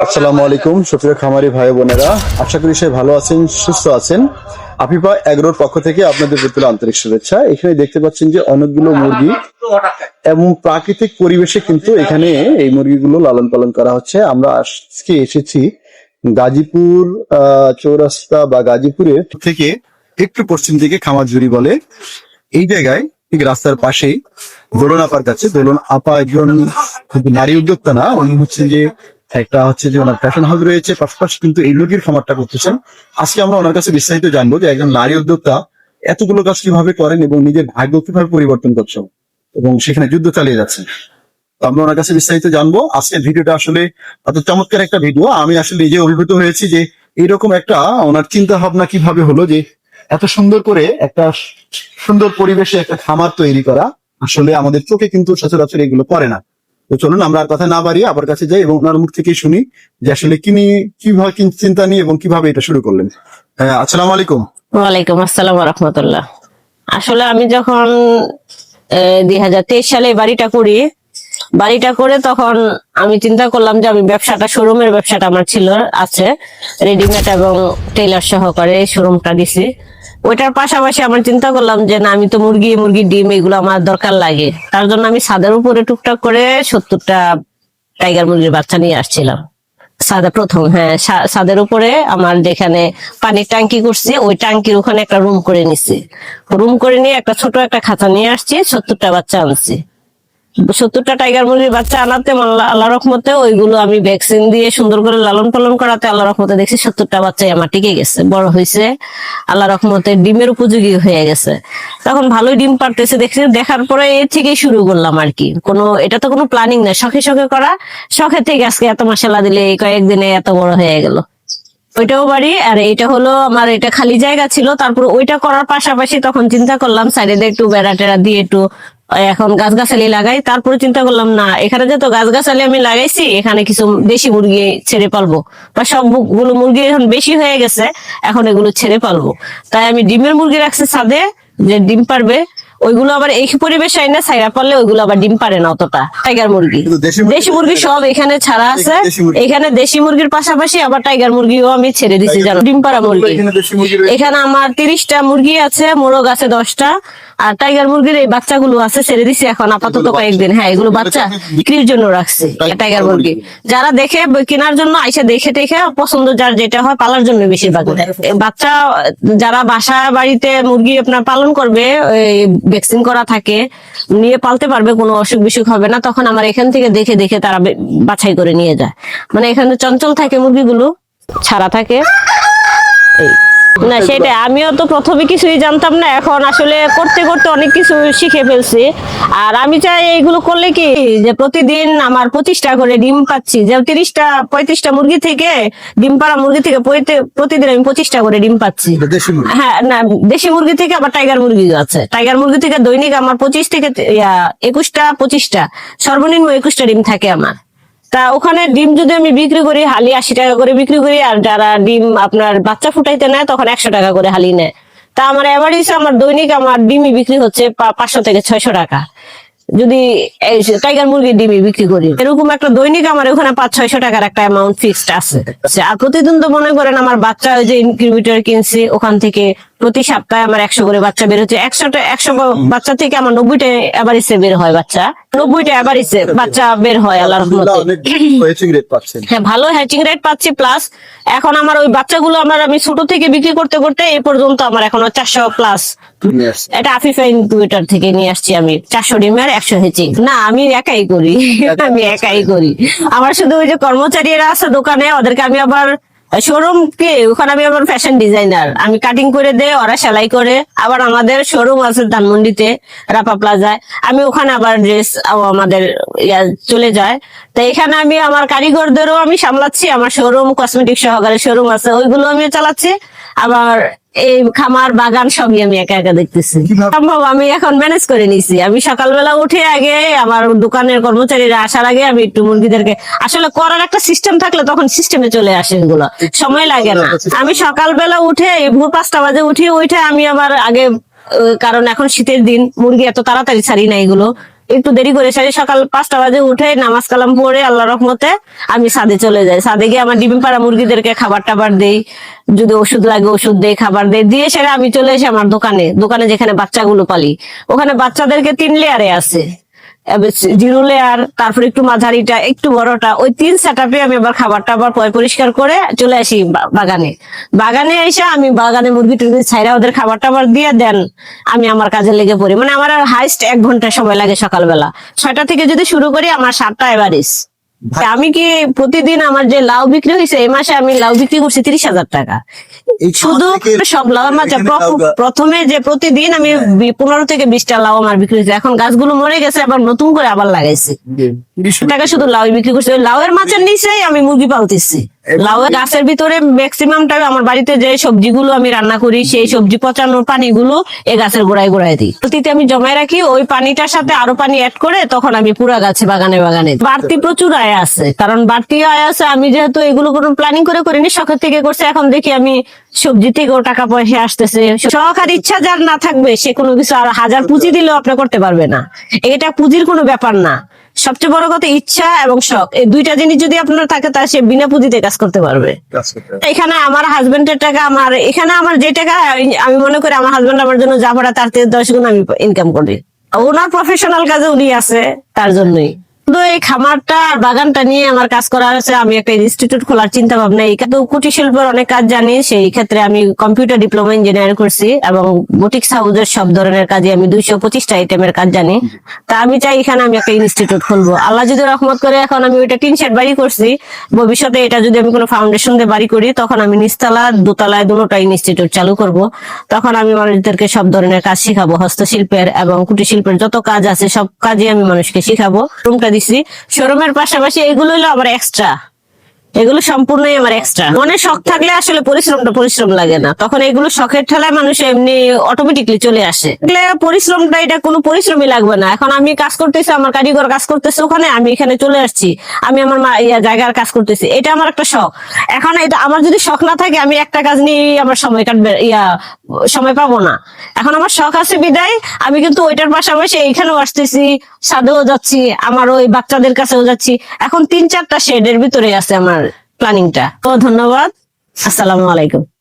আসসালামু আলাইকুম সুপ্রিয় খামারি ভাই বোনেরা। আশা করি সবাই ভালো আছেন সুস্থ আছেন। আফিফা এগ্রোর পক্ষ থেকে আপনাদের প্রতি আন্তরিক শুভেচ্ছা। এখানে দেখতে পাচ্ছেন যে অনেকগুলো মুরগি এবং প্রাকৃতিক পরিবেশে কিন্তু এখানে এই মুরগিগুলো লালন পালন করা হচ্ছে। আমরা আজকে এসেছি গাজীপুর চৌরাস্তা বা গাজীপুরের থেকে একটু পশ্চিম দিকে খামারজুরি বলে। এই জায়গায় ঠিক রাস্তার পাশেই দোলন আপার কাছে। দোলন আপা একজন নারী উদ্যোক্তা না উনি হচ্ছেন যে একটা হচ্ছে যে ওনার ফ্যাশন হাউস রয়েছে, পাশাপাশি কিন্তু এই মুরগির খামারটা করতেছেন। আজকে আমরা ওনার কাছে বিস্তারিত জানব যে একজন নারী উদ্যোক্তা এতগুলো কাজ কীভাবে করেন এবং নিজের ভাগ্য কীভাবে পরিবর্তন করছেন এবং সেখানে যুদ্ধ চালিয়ে যাচ্ছেন আমরা ওনার কাছে বিস্তারিত জানব। আজকের ভিডিওটা আসলে এত চমৎকার একটা ভিডিও। আমি আসলে নিজে অভিভূত হয়েছি যে এইরকম একটা ওনার চিন্তা ভাবনা কীভাবে হলো যে এত সুন্দর করে একটা সুন্দর পরিবেশে একটা খামার তৈরি করা আসলে আমাদের চোখে কিন্তু সচরাচর এগুলো করে না। তো চলুন, আমরা আর কথা না বাড়িয়ে আবার কাছে যাই এবং ওনার মুখ থেকেই শুনি যে আসলে কিনি, কীভাবে কি চিন্তা নিয়ে এবং কীভাবে এটা শুরু করলেন। হ্যাঁ আসসালামু আলাইকুম। ওয়ালাইকুম আসসালাম রহমতুল্লাহ। আসলে আমি যখন দুই হাজার তেইশ সালে বাড়িটা করি, বাড়িটা করে তখন আমি চিন্তা করলাম যে আমি ব্যবসাটা, শোরুমের ব্যবসাটা আমার ছিল, আছে রেডিমেড এবং টেইলার সহকারে শোরুমটা দিছি। ওইটার পাশাপাশি আমার চিন্তা করলাম যে না, আমি তো মুরগি মুরগি ডিম, এগুলো আমার দরকার লাগে। তার জন্য আমি ছাদের উপরে টুকটাক করে সত্তরটা টাইগার মুরগির বাচ্চা নিয়ে আসছিলাম। সাদা প্রথম হ্যাঁ সাদের উপরে আমার যেখানে পানির ট্যাঙ্কি করছি, ওই ট্যাঙ্কির ওখানে একটা রুম করে নিছি। রুম করে নিয়ে একটা ছোট একটা খাতা নিয়ে আসছি, সত্তরটা বাচ্চা আনছি। সত্তরটা টাইগার মুরগির বাচ্চা আনাতে আল্লাহ রহমতে ওইগুলো আমি ভ্যাকসিন দিয়ে সুন্দর করে লালন পালন করাতে আল্লাহ রহমতে দেখছি সত্তরটা বাচ্চাই আমার টিকে গেছে, বড় হয়েছে আল্লাহ রহমতে ডিমের উপযোগী হয়ে গেছে। তখন ভালোই ডিম পারতেছে, দেখছি, দেখার পরে এর থেকেই শুরু করলাম আর কি। কোনো এটা তো কোনো প্ল্যানিং না, শখে শখে করা, শখে থেকে আজকে এত মশলা দিলে এই কয়েকদিনে এত বড় হয়ে গেল। ওইটাও বাড়ি, আর এটা হলো আমার এটা খালি জায়গা ছিল, তারপর ওইটা করার পাশাপাশি তখন চিন্তা করলাম সাইডে একটু বেড়া টেড়া দিয়ে একটু এখন গাছ গাছালি লাগাই তারপরে চিন্তা করলাম না এখানে যত গাছগাছালি আমি লাগাইছি এখানে কিছু দেশি মুরগি ছেড়ে পালবো। বা সবগুলো মুরগি এখন বেশি হয়ে গেছে এখন এগুলো ছেড়ে পালবো। তাই আমি ডিমের মুরগি রাখছি ছাদে যে ডিম পারবে ওইগুলো আবার এই পরিবেশ আইনা ছাইরা পারলে ওইগুলো আবার ডিম পারে না অতটা টাইগার মুরগি। দেশি মুরগি- সব এখানে ছাড়া আছে এখানে দেশি মুরগির পাশাপাশি আবার টাইগার মুরগিও আমি ছেড়ে দিছি জানো ডিম পাড়া মুরগি। এখানে আমার তিরিশটা মুরগি আছে মোরগ আছে দশটা। আর টাইগার মুরগির এই বাচ্চাগুলো আছে ছেড়ে দিছি এখন আপাতত কয়েকদিন। হ্যাঁ এগুলো বাচ্চা বিক্রির জন্য রাখছি টাইগার মুরগি। যারা দেখে কেনার জন্য আইসা দেখে দেখে পছন্দ যার যেটা হয় পালার জন্য বেশিরভাগ বাচ্চা যারা বাসা বাড়িতে মুরগি আপনার পালন করবে ভ্যাকসিন করা থাকে নিয়ে পালতে পারবে কোনো অসুখ বিসুখ হবে না তখন আমার এখান থেকে দেখে দেখে তারা বাছাই করে নিয়ে যায়। মানে এখানে চঞ্চল থাকে মুরগিগুলো ছাড়া থাকে। এই। না সেটা আমিও তো প্রথমে কিছুই জানতাম না এখন আসলে করতে করতে অনেক কিছু শিখে ফেলছি। আর আমি চাই এইগুলো করলে কি যে প্রতিদিন আমার পঁচিশটা করে ডিম পাচ্ছি যে তিরিশটা পঁয়ত্রিশটা মুরগি থেকে ডিম পাড়া মুরগি থেকে প্রতিদিন আমি পঁচিশটা করে ডিম পাচ্ছি। দেশি হ্যাঁ না দেশি মুরগি থেকে আবার টাইগার মুরগি আছে। টাইগার মুরগি থেকে দৈনিক আমার পঁচিশ থেকে একুশটা পঁচিশটা সর্বনিম্ন একুশটা ডিম থাকে আমার। তা ওখানে ডিম যদি আমি বিক্রি করি, হালি আশি টাকা করে বিক্রি করি, আর যারা ডিম আপনার বাচ্চা ফুটাইতে নেয়, তখন একশো টাকা করে হালি নেয়। তা আমার এভারেজ আমার দৈনিক আমার ডিমই বিক্রি হচ্ছে পাঁচশো থেকে ছয়শো টাকা। যদি টাইগার মুরগির ডিমই বিক্রি করি, এরকম একটা দৈনিক আমার ওখানে পাঁচ ছয়শো টাকার একটা অ্যামাউন্ট ফিক্সড আছে। আর প্রতিদিন তো মনে করেন আমার বাচ্চা ওই যে ইনকিউবেটর কিনছি, ওখান থেকে প্রতি সপ্তাহে আমার একশো করে বাচ্চা বের হচ্ছে। একশোটা একশো বাচ্চা থেকে আমার নব্বইটা এভারেজে বের হয় বাচ্চা। নব্বইটা এভারেজে বাচ্চা বের হয় আল্লাহ রহমতে। অনেক হয়েছে রেট পাচ্ছেন। হ্যাঁ ভালো হ্যাচিং রেট পাচ্ছি প্লাস এখন আমার ওই বাচ্চাগুলো আমার আমি ছোট থেকে বিক্রি করতে করতে এই পর্যন্ত আমার এখনও চারশো প্লাস এটা আফিফা ইনকিউবেটর থেকে নিয়ে আসছি আমি। চারশো ডিমের একশো হেচিং না আমি একাই করি। আমি একাই করি। আমার শুধু ওই যে কর্মচারীরা আছে দোকানে ওদেরকে আমি আবার শোরুম কি? ওখানে আমি আমার ফ্যাশন ডিজাইনার আমি কাটিং করে দেয় ওরা সেলাই করে। আবার আমাদের শোরুম আছে ধানমন্ডিতে, রাপা প্লাজায় আমি ওখানে আবার ড্রেস আমাদের ইয়া চলে যায়। তো এখানে আমি আমার কারিগরদেরও আমি সামলাচ্ছি, আমার শোরুম কসমেটিক সহকারে শোরুম আছে, ওইগুলো আমি চালাচ্ছি। আবার এই খামার বাগান সবই আমি একা একা দেখতেছি। সম্ভব আমি এখন ম্যানেজ করে নিছি। আমি সকালবেলা উঠে আগে আমার দোকানের কর্মচারীরা আসার আগে আমি একটু মুরগিদেরকে আসলে করার একটা সিস্টেম থাকলে তখন সিস্টেমে চলে আসে এগুলো। সময় লাগে না। আমি সকালবেলা উঠে ভোর পাঁচটা বাজে উঠে উঠে আমি আমার আগে কারণ এখন শীতের দিন মুরগি এত তাড়াতাড়ি ছাড়ি না এগুলো। একটু দেরি করে সারি, সকাল পাঁচটা বাজে উঠে নামাজ কালাম পড়ে আল্লাহ রহমতে আমি সাদে চলে যাই। সাদে গিয়ে আমার ডিম পাড়া মুরগিদেরকে খাবার টাবার দেই, যদি ওষুধ লাগে ওষুধ দেই, খাবার দেই। দিয়ে সেরে আমি চলে এসে আমার দোকানে দোকানে যেখানে বাচ্চাগুলো পালি, ওখানে বাচ্চাদেরকে তিন লেয়ারে আছে। জিরো লেয়ার তারপর একটু মাঝারিটা, একটু বড়টা, ওই তিন সেটআপে আমি আবার খাবার টাবার পয় পরিষ্কার করে চলে আসি বাগানে। বাগানে এসে আমি বাগানে মুরগি টুরগি ছাইরা ওদের খাবার টাবার দিয়ে দেন। আমি আমার কাজে লেগে পড়ি। মানে আমার হাইস্ট এক ঘণ্টা সময় লাগে সকালবেলা। ছয়টা থেকে যদি শুরু করি, আমার সাতটা এভারেজ আমি কি প্রতিদিন আমার যে লাউ বিক্রি হয়েছে এই মাসে আমি লাউ বিক্রি করছি তিরিশ হাজার টাকা। শুধু সব লাউ আমার প্রথমে যে প্রতিদিন আমি পনেরো থেকে বিশটা লাউ আমার বিক্রি হয়েছে এখন গাছগুলো মরে গেছে আবার নতুন করে আবার লাগাইছি। টাকা শুধু লাউ বিক্রি করছি। লাউ এর মাছের নিচেই আমি মুরগি পালতেছি। লাউয়ের গাছের ভিতরে ম্যাক্সিমাম টাইম আমার বাড়িতে যে সবজিগুলো আমি রান্না করি, সেই সবজি পচানোর পানিগুলো এই গাছের গোড়ায় গোড়ায় দিই। অতীতে আমি জমায় রাখি, ওই পানিটার সাথে আরও পানি অ্যাড করে তখন আমি পুরা গাছে বাগানে বাগানে বাড়তি প্রচুর আয় আছে, কারণ বাড়তি আয় আছে, আমি যেহেতু এগুলো কোনো প্ল্যানিং করে করিনি, শখের থেকে করছে, এখন দেখি আমি সবজি থেকেও টাকা পয়সা আসতেছে। শখ আর ইচ্ছা যার না থাকবে, সে কোনো কিছু আর হাজার পুঁজি দিলেও আপনি করতে পারবে না। এটা পুঁজির কোনো ব্যাপার না। সবচেয়ে বড় কথা ইচ্ছা এবং শখ। এই দুইটা জিনিস যদি আপনার থাকে তা সে বিনা পুঁজিতে কাজ করতে পারবে। এখানে আমার হাজবেন্ডের টাকা আমার এখানে আমার যে টাকা আমি মনে করি আমার হাজবেন্ড আমার জন্য যা ভাড়া তার থেকে দশ গুণ আমি ইনকাম করি। ওনার প্রফেশনাল কাজে উনি আছে তার জন্যই। শুধু এই খামারটা আর বাগানটা নিয়ে আমার কাজ করা হয়েছে আমি একটা ইনস্টিটিউট খোলার চিন্তা ভাবনা এই কিন্তু কুটির শিল্পের অনেক কাজ জানি, সেই ক্ষেত্রে আমি কম্পিউটার ডিপ্লোমা ইঞ্জিনিয়ার করছি এবং বুটিক্স হাউসের সব ধরনের কাজে আমি দুইশো পঁচিশটা আইটেমের কাজ জানি। তা আমি চাই এখানে আমি একটা ইনস্টিটিউট খুলবো। আল্লাহ যদি রহমত করে এখন আমি ওইটা টিন শেড বাড়ি করছি, ভবিষ্যতে এটা যদি আমি কোনো ফাউন্ডেশন দিয়ে বাড়ি করি, তখন আমি নিচতলা, দোতলায় দুটোটা ইনস্টিটিউট চালু করব। তখন আমি মানুষদেরকে সব ধরনের কাজ শিখাবো, হস্তশিল্পের এবং কুটির শিল্পের যত কাজ আছে, সব কাজই আমি মানুষকে শিখাবো। রুমটা দিছি শোরুমের পাশাপাশি এগুলো হলো আমার এক্সট্রা এগুলো সম্পূর্ণই আমার এক্সট্রা মনে শখ থাকলে আসলে পরিশ্রমটা পরিশ্রম লাগে না। তখন এগুলো শখের ঠেলায় মানুষ এমনি অটোমেটিকলি চলে আসে। পরিশ্রমটা এটা কোনো পরিশ্রমই লাগবে না। এখন আমি কাজ করতেছি, আমার কারিগর কাজ করতেছে ওখানে, আমি এখানে চলে আসছি। আমি আমার জায়গার কাজ করতেছি। এটা আমার একটা শখ। এখন এটা আমার যদি শখ না থাকে, আমি একটা কাজ নিয়ে আমার সময় কাটবে ইয়া সময় পাবো না। এখন আমার শখ আছে বিদায়। আমি কিন্তু ওইটার পাশাপাশি এইখানেও আসতেছি সাদেও যাচ্ছি, আমার ওই বাচ্চাদের কাছেও যাচ্ছি। এখন তিন চারটা শেডের ভিতরে আছে আমার প্ল্যানিংটা তো ধন্যবাদ। আসসালামু আলাইকুম।